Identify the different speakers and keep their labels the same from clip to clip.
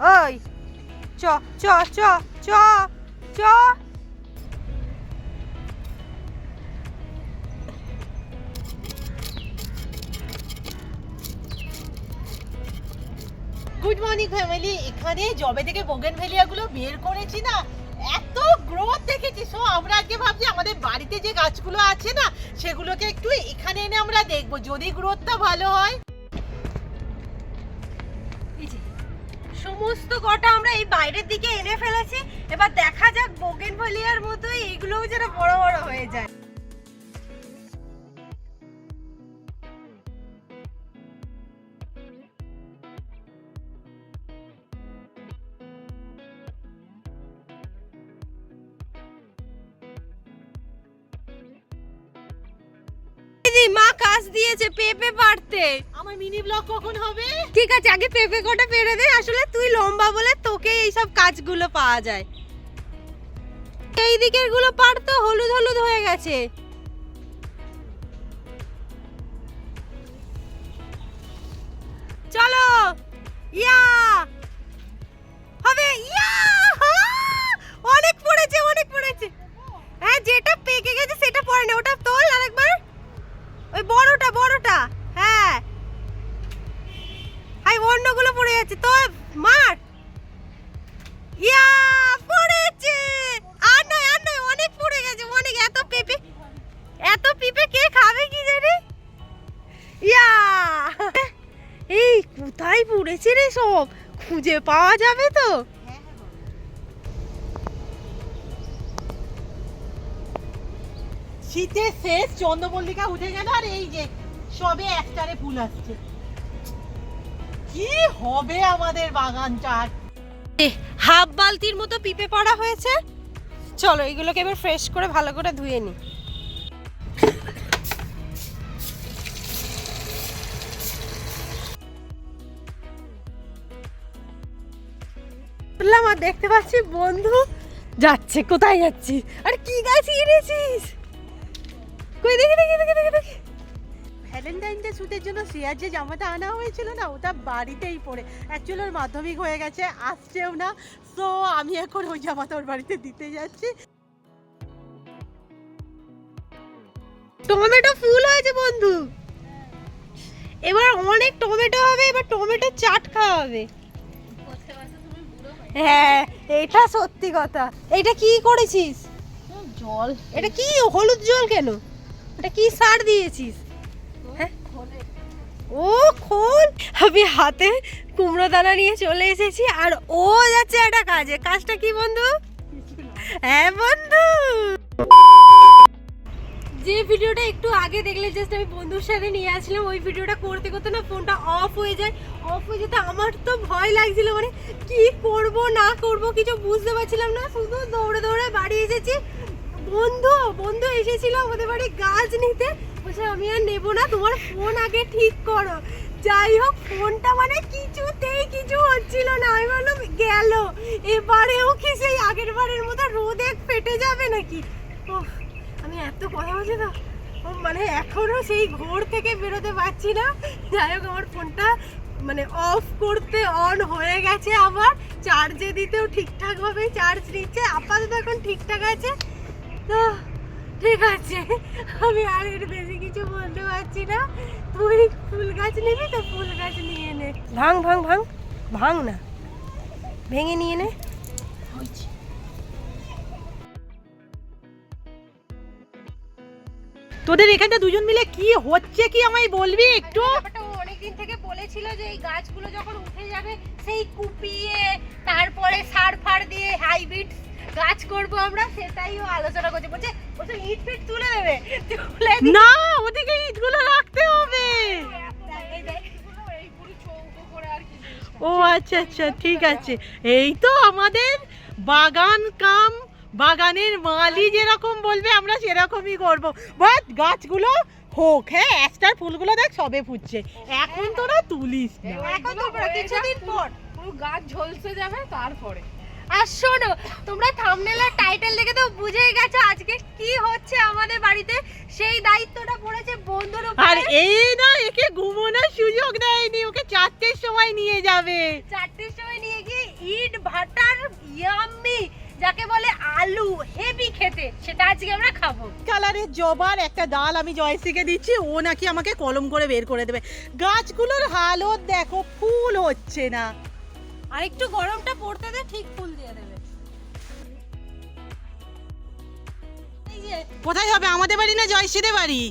Speaker 1: ওই, চ চ চ চ চ।
Speaker 2: গুড মর্নিং ফ্যামিলি এখানে জবে থেকে বোগেনগুলো বের করেছি না। এত গ্রোথ দেখেছি। সো আমরা আজকে ভাবছি আমাদের বাড়িতে যে গাছগুলো আছে না, সেগুলোকে একটু এখানে এনে আমরা দেখব। যদি গ্রোথটা ভালো হয়।
Speaker 1: সমস্ত কটা আমরা এই বাইরের দিকে এনে ফেলেছি। এবার দেখা যাক বোগেন ভলিয়ার মতোই এইগুলোও যেন বড় বড় হয়ে যায়। মা কাজ দিয়েছে পেঁপে পারতে
Speaker 2: আমার মিনি ব্লগ কখন হবে?
Speaker 1: ঠিক আছে আগে পেঁপে কটা পেরে দে আসলে তুই লম্বা বলে তোকে এই সব কাজগুলো পাওয়া যায়। এই দিকেরগুলো পার তো হলুদ হলুদ হয়ে গেছে। চলো ইয়া! হবে ইয়া! অনেক পড়েছে অনেক পড়েছে। হ্যাঁ যেটা পেকে গেছে সেটা পড়ে না ওটা খুঁজে পাওয়া যাবে তো?
Speaker 2: শীতের শেষ চন্দ্রমল্লিকা উঠে গেল আর এই যে সবে একটারে ফুল আসছে। কি হবে আমাদের বাগানটার
Speaker 1: হাফ বালতির মতো পিপে পড়া হয়েছে? চলো এগুলোকে এবার ফ্রেশ করে ভালো করে ধুয়ে নি। দেখতে পাচ্ছি বন্ধু। যাচ্ছে কোথায় যাচ্ছিস আর কি গাছ এনেছিস কই দেখি দেখি দেখি দেখি দেখি।
Speaker 2: ভ্যালেন্টাইন ডে শুটের জন্য সিয়ার যে জামাটা আনা হয়েছিল না ওটা বাড়িতেই পরে অ্যাকচুয়ালি ওর মাধ্যমিক হয়ে গেছে আসছেও না। সো আমি এখন ওই জামাটা ওর বাড়িতে দিতে যাচ্ছি।
Speaker 1: টমেটো ফুল হয়েছে বন্ধু। এবার অনেক টমেটো হবে এবার টমেটো চাট খাওয়া হবে। হ্যাঁ এটা সত্যি কথা। এটা কি করেছিস?
Speaker 2: জল।
Speaker 1: এটা কি? হলুদ জল কেন? এটা কি সার দিয়েছিস? হ্যাঁ? ও খোল। আমি হাতে কুমড়ো দানা নিয়ে চলে এসেছি আর ও যাচ্ছে একটা কাজে। কাজটা কি বন্ধু? হ্যাঁ বন্ধু। যে ভিডিওটা একটু আগে দেখলে জাস্ট আমি বন্ধুর সাথে নিয়ে আসলাম ওই ভিডিওটা করতে করতে না ফোনটা অফ হয়ে যায়। অফ হয়ে যেতে আমার তো ভয় লাগছিল মানে কি করব না করব কিছু বুঝতে পারছিলাম না। শুধু দৌড়ে দৌড়ে বাড়ি এসেছি। বন্ধু বন্ধু এসেছিল আমাদের বাড়ি গাছ নিতে। বলছে আমি আর নেব না তোমার ফোন আগে ঠিক করো। যাই হোক ফোনটা মানে কিছুতেই কিছু হচ্ছিল না। আমি ভাবলাম গেল। এবারেও কি সেই আগের বারের মতো রোদে ফেটে যাবে নাকি? ওহ, এত কথা বলছি তো? ও মানে এখনও সেই ঘোর থেকে বেরোতে পারছি না। যাই হোক আমার ফোনটা মানে অফ করতে অন হয়ে গেছে আবার। চার্জে দিতেও ঠিকঠাক ভাবে চার্জ নিচ্ছে আপাতত এখন ঠিকঠাক আছে। তো ঠিক আছে আমি আর এর বেশি কিছু বলতে পারছি না। তুই ফুল গাছ নিবি তো ফুল গাছ নিয়ে নে। ভাঙ ভাঙ ভাঙ ভাঙ না। ভেঙে নিয়ে নে।
Speaker 2: তোদের এখানে দুজন মিলে কি হচ্ছে কি আমায় বলবি একটু?
Speaker 1: ও অনেকদিন থেকে বলেছিল যে এই গাছগুলো যখন উঠে যাবে সেই কুপিয়ে তারপরে সার ফার দিয়ে হাইব্রিড গাছ করব আমরা সেটাই ও আলোচনা করছে। বলছে বলছে ইট ফিট তুলে দেবে। তুলে
Speaker 2: না ওদিকে ইটগুলো রাখতে হবে। ও আচ্ছা আচ্ছা ঠিক আছে। এই তো আমাদের বাগান কাম বাগানের মালি যেরকম বলবে আমরা সেরকমই করব। বাট গাছগুলো হোক হ্যাঁ একটার ফুলগুলো দেখ সবে ফুটছে। এখন তোরা তুলিস না।
Speaker 1: এখন তো কিছুদিন পর।
Speaker 3: পুরো গাছ ঝলসে যাবে তারপরে।
Speaker 1: আর শোনো তোমরা থামনেলের টাইটেল দেখে তো বুঝেই গেছো আজকে কি হচ্ছে আমাদের বাড়িতে। সেই দায়িত্বটা পড়েছে বন্ধুর
Speaker 2: আর এই না একে ঘুমানোর সুযোগ দেয়নি ওকে চারটের সময় নিয়ে যাবে।
Speaker 1: চারটের সময় নিয়ে গিয়ে ইট ভাটার ইয়াম্মি যাকে বলে আলু হেভি খেতে সেটা আজকে আমরা খাব।
Speaker 2: কালারের জবার একটা ডাল আমি জয়শ্রীকে দিচ্ছি ও নাকি আমাকে কলম করে বের করে দেবে। গাছগুলোর হালত দেখো ফুল হচ্ছে না।
Speaker 1: আর একটু গরমটা পড়তে দে ঠিক ফুল দিয়ে দেবে।
Speaker 2: কোথায় হবে? আমাদের বাড়ি না জয়শ্রীদের বাড়ি?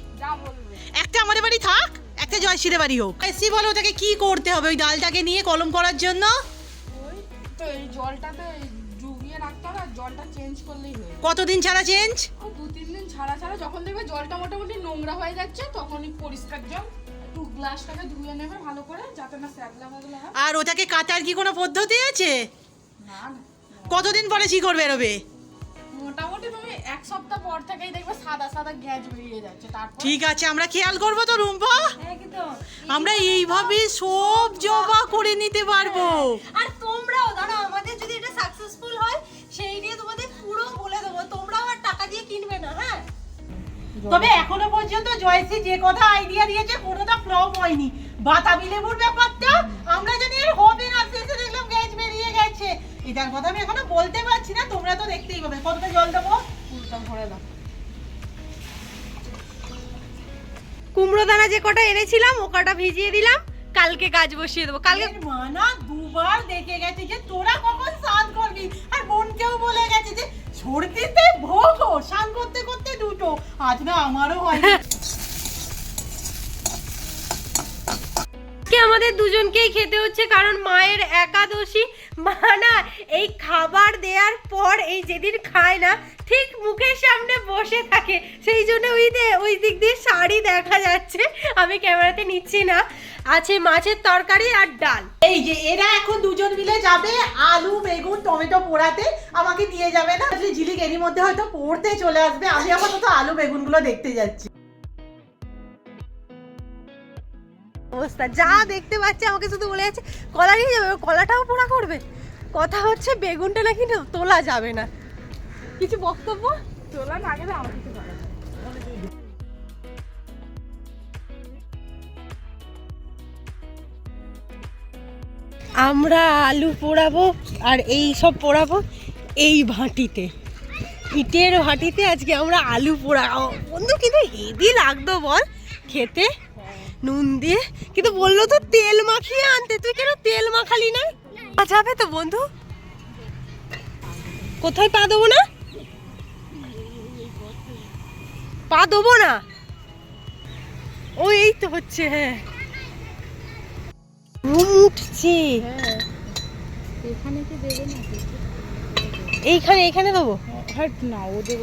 Speaker 2: একটা আমাদের বাড়ি থাক একটা জয়শ্রীদের বাড়ি হোক। এসি বলো ওটাকে কি করতে হবে? ওই ডালটাকে নিয়ে কলম করার জন্য?
Speaker 3: ওই তো এই জলটাতে রাখতে হবে আর জলটা চেঞ্জ করলেই হয়ে।
Speaker 2: কতদিন ছাড়া চেঞ্জ
Speaker 3: দু তিন দিন ছাড়া ছাড়া যখন দেখবে জলটা মোটামুটি নোংরা হয়ে যাচ্ছে তখনই পরিষ্কার জল একটু গ্লাসটাকে ধুয়ে নেবে ভালো করে যাতে না স্যাবলা ফাবলা হয়।
Speaker 2: আর ওটাকে কাটার কি কোনো পদ্ধতি আছে?
Speaker 3: না না।
Speaker 2: কতদিন পরে শিকড় বেরোবে
Speaker 3: মোটামুটি তুমি এক সপ্তাহ পর থেকেই দেখবে সাদা সাদা গ্যাস বেরিয়ে যাচ্ছে তারপর
Speaker 2: ঠিক আছে আমরা খেয়াল করব তো রুম্পা।
Speaker 1: একদম।
Speaker 2: আমরা এইভাবে সব জবা করে নিতে পারব।
Speaker 1: আর তোমরাও দাঁড়া আমাদের যদি এটা সাকসেসফুল হয় সেই নিয়ে তোমাদের পুরো বলে দেবো। তোমরাও আর টাকা দিয়ে কিনবে না হ্যাঁ?
Speaker 2: তবে এখনও পর্যন্ত জয়শ্রী যে কথা আইডিয়া দিয়েছে কোনোটা ফ্লপ হয়নি। বাতাবি লেবুর ব্যাপারটা আমরা জানি আর হবে না শেষে দেখলাম গ্যাস বেরিয়ে গেছে। এটার কথা আমি এখনও বলতে পারছি না তোমরা তো দেখতেই পাবে। কতটা জল দেবো।
Speaker 3: ফুলটা ভরে দাও।
Speaker 1: কুমড়ো দানা যে কটা এনেছিলাম ও কটা ভিজিয়ে দিলাম কালকে কাজ বসিয়ে দেবো। কালকে
Speaker 2: মানা দুবার দেখে গেছে যে তোরা কখন স্নান করবি। আর বলে গেছে যে সর্দিতে ভোগ স্নান করতে করতে দুটো। আজ না আমারও হয়
Speaker 1: আমাদের দুজনকেই খেতে হচ্ছে কারণ মায়ের একাদশী। মা না এই খাবার দেওয়ার পর এই যেদিন খায় না, ঠিক মুখের সামনে বসে থাকে। সেই জন্য ওই ওই দিক দিয়ে শাড়ি দেখা যাচ্ছে। আমি ক্যামেরাতে নিচ্ছি না। আছে মাছের তরকারি আর ডাল।
Speaker 2: এই যে এরা এখন দুজন মিলে যাবে আলু বেগুন টমেটো পোড়াতে। আমাকে দিয়ে যাবে না। আসলে ঝিলিক এরই মধ্যে হয়তো পড়তে চলে আসবে। আমি আপাতত আলু বেগুনগুলো দেখতে যাচ্ছি।
Speaker 1: অবস্থা। যা দেখতে পাচ্ছে আমাকে শুধু বলে যাচ্ছে কলা নিয়ে যাবে কলাটাও পোড়া করবে। কথা হচ্ছে বেগুনটা নাকি তোলা যাবে না। কিছু বক্তব্য?
Speaker 3: তোলা না গেলে আমার
Speaker 1: আমরা আলু পোড়াবো আর এই সব পোড়াবো এই ভাটিতে। ইটের ভাটিতে আজকে আমরা আলু পোড়াবো। বন্ধু, কিন্তু হেভি লাগতো বল খেতে। নুন দিয়ে। কিন্তু বলল তো তেল মাখিয়ে আনতে। তুই কেন তেল মাখালি না? যাবে তো বন্ধু। কোথায় পা দেবো না? পা দেবো না? ও, এই তো হচ্ছে হ্যাঁ। ঘুম উঠছে।
Speaker 3: হ্যাঁ এখানে কি দেবে না
Speaker 1: এইখানে এইখানে দেবো?
Speaker 3: হাট না ওদের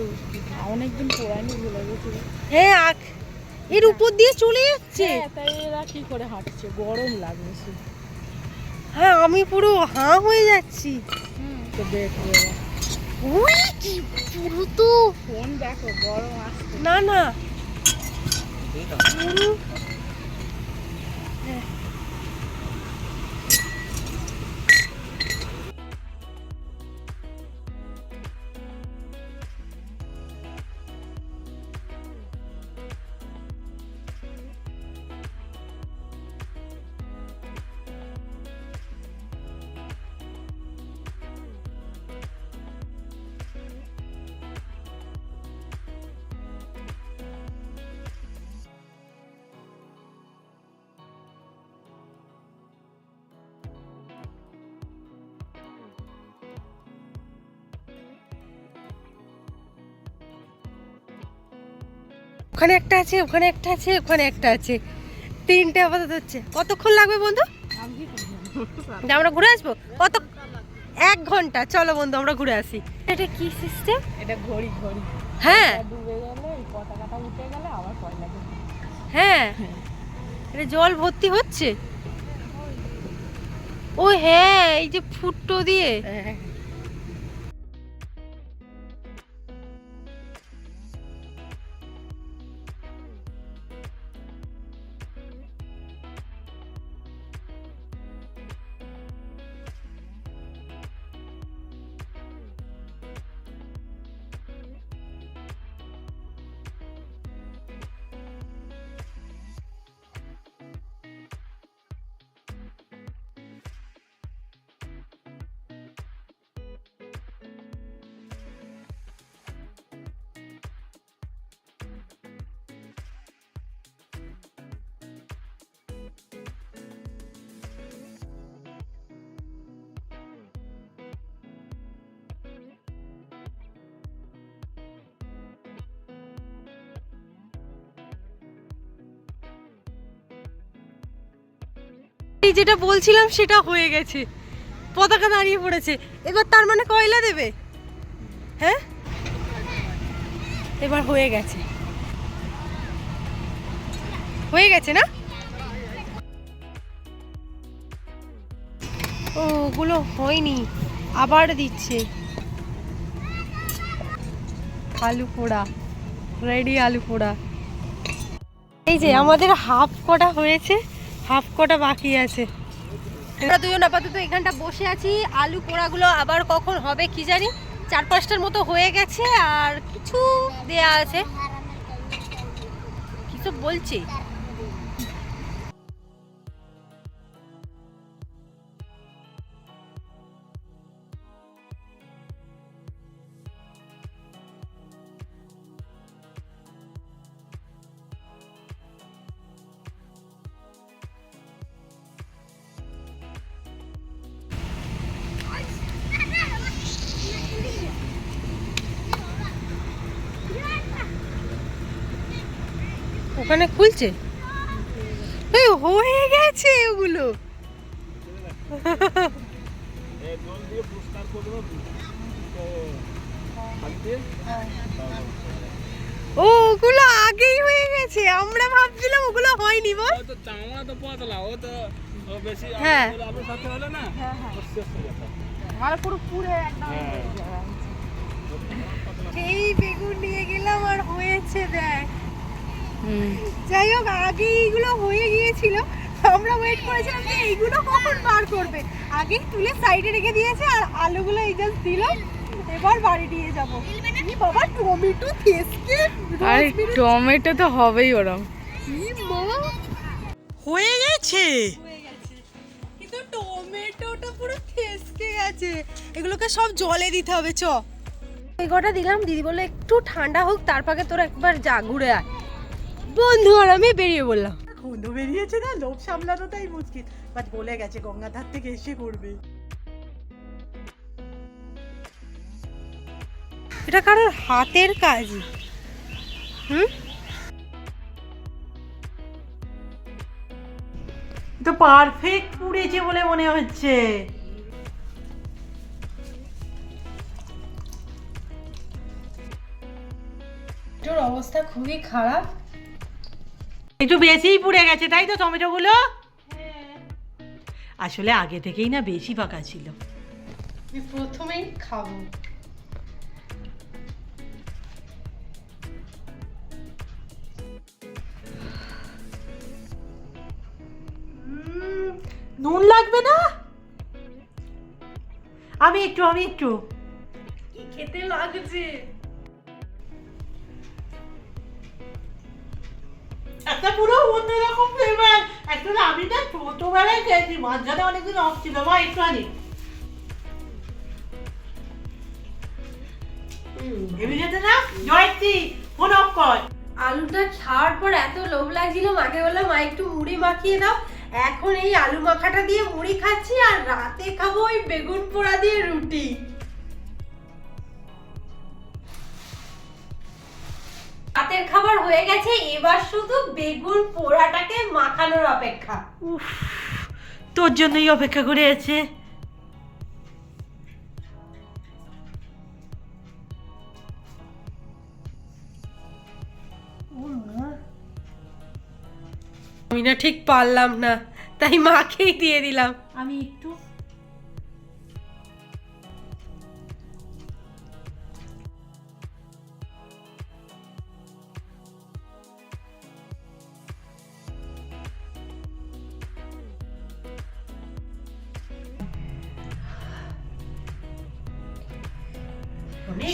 Speaker 3: অনেকদিন পোড়ায়নি ভুলে গেছিল
Speaker 1: হ্যাঁ আখ। এর উপর দিয়ে চলে যাচ্ছে।
Speaker 3: হ্যাঁ তাই এরা কি করে হাঁটছে? গরম লাগবে সে
Speaker 1: হ্যাঁ আমি পুরো হাঁ হয়ে যাচ্ছি।
Speaker 3: তো দেখবে
Speaker 1: উই কি পুরো তো।
Speaker 3: ফোন দেখো গরম আসছে।
Speaker 1: না না। পুরো ওখানে একটা আছে ওখানে একটা আছে ওখানে একটা আছে। তিনটে আপাতত হচ্ছে। কতক্ষণ লাগবে বন্ধু? আমরা ঘুরে আসব? কত এক ঘণ্টা। চলো বন্ধু আমরা ঘুরে আসি। এটা কি সিস্টেম
Speaker 3: এটা ঘড়ি ঘড়ি।
Speaker 1: হ্যাঁ।
Speaker 3: ডুবে গেলে এই পতাকাটা উঠে গেলে আবার পয়লা
Speaker 1: হ্যাঁ। এটা জল ভর্তি হচ্ছে? ও হ্যাঁ এই যে ফুটো দিয়ে। এই যেটা বলছিলাম, সেটা হয়ে গেছে। পতাকা দাঁড়িয়ে পড়েছে। এবার তার মানে কয়লা দেবে? হ্যাঁ? এবার হয়ে গেছে। হয়ে গেছে না? ও, ওগুলো হয়নি। আবার দিচ্ছে। আলু পোড়া। রেডি আলু পোড়া। এই যে, আমাদের হাফ কটা হয়েছে। হাফ কটা বাকি আছে। আমরা দুজন আপাতত এখানটা বসে আছি। আলু পোড়াগুলো আবার কখন হবে কি জানি? চার পাঁচটার মতো হয়ে গেছে আর কিছু দেয়া আছে। কিছু বলছি? ওখানে খুলছে? এই হয়ে গেছে ওগুলো। ও ওগুলো আগেই হয়ে গেছে। আমরা ভাবছিলাম ওগুলো হয়নি বল
Speaker 4: তো চামড়া তো পাতলা ও তো বেশি
Speaker 1: হ্যাঁ।
Speaker 4: আপনার সাথে হলে না ও শেষ হয়ে যেত।
Speaker 3: পুরো পুরে একদম
Speaker 1: এই বেগুন নিয়ে গেলাম আর হয়েছে দেখ। যাই হোক আগে এইগুলো হয়ে গিয়েছিল। আমরা ওয়েট করেছিলাম যে এইগুলো কখন বার করবে। আগে তুলে সাইডে রেখে দিয়েছে আর আলুগুলো এই জাস্ট দিল। এবার বাড়ি নিয়ে যাব। বাবা টমেটো থেসকে
Speaker 3: আরে টমেটো তো হবেই ওরম।
Speaker 2: হয়ে গেছে?
Speaker 1: হয়ে গেছে। কিন্তু টমেটোটা পুরো থেসকে গেছে। এগুলোকে সব জলে দিতে হবে চ। এই কটা দিলাম। দিদি বলল একটু ঠান্ডা হোক তারপরে তোর একবার যা ঘুরে আয়। বন্ধু আর আমি বেরিয়ে বললাম
Speaker 2: খুঁদো বেরিয়েছে না লোভ সামলানো তাই মুশকিল। বাট বলে গেছে গঙ্গাধার থেকে এসে করবে
Speaker 1: এটা কারোর হাতের কাজ? হুম?
Speaker 2: তো পারফেক্ট পুড়েছে বলে মনে হচ্ছে।
Speaker 1: এটার অবস্থা খুবই খারাপ।
Speaker 2: একটু বেশিই পুড়ে গেছে তাই তো টমেটোগুলো? আসলে আগে থেকেই না বেশি পাকা ছিল।
Speaker 1: আমি প্রথমেই খাব।
Speaker 2: নুন লাগবে না? আমি একটু আমি একটু।
Speaker 1: কি খেতে লাগছে?
Speaker 2: একটা পুরো ফ্লেভার আমি না খেয়েছি। মাঝখানে অনেকদিন অফ ছিল। একটু আনি। ভেবে যেতে না? জয়ত্রী ফোন অফ কর।
Speaker 1: আলুটা খাওয়ার পর এত লোভ লাগছিল, মাকে বললাম, মা, একটু মুড়ি মাখিয়ে দাও। এখন এই আলু মাখাটা দিয়ে মুড়ি খাচ্ছি আর রাতে খাব ওই বেগুন পোড়া দিয়ে রুটি। রাতের খাবার হয়ে গেছে এবার শুধু বেগুন পোড়াটাকে মাখানোর অপেক্ষা।
Speaker 2: উফ তোর জন্যই অপেক্ষা করে আছে।
Speaker 1: আমি না ঠিক পারলাম না তাই মাকেই দিয়ে দিলাম।
Speaker 2: আমি একটু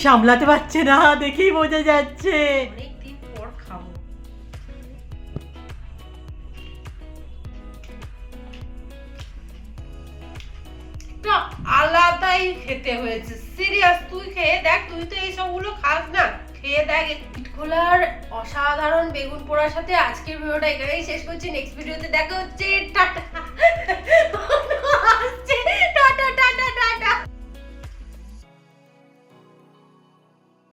Speaker 2: সামলাতে পারছে না, দেখেই বোঝা যাচ্ছে।
Speaker 1: আলাদাই খেতে হয়েছে। সিরিয়াস, তুই খেয়ে দেখ, তুই তো এই সবগুলো খাস না। খেয়ে দেখ খোলার অসাধারণ বেগুন পোড়ার সাথে আজকের ভিডিওটা এখানেই শেষ করছি। নেক্সট ভিডিওতে দেখা হচ্ছে। টাটা। Tata tata tata.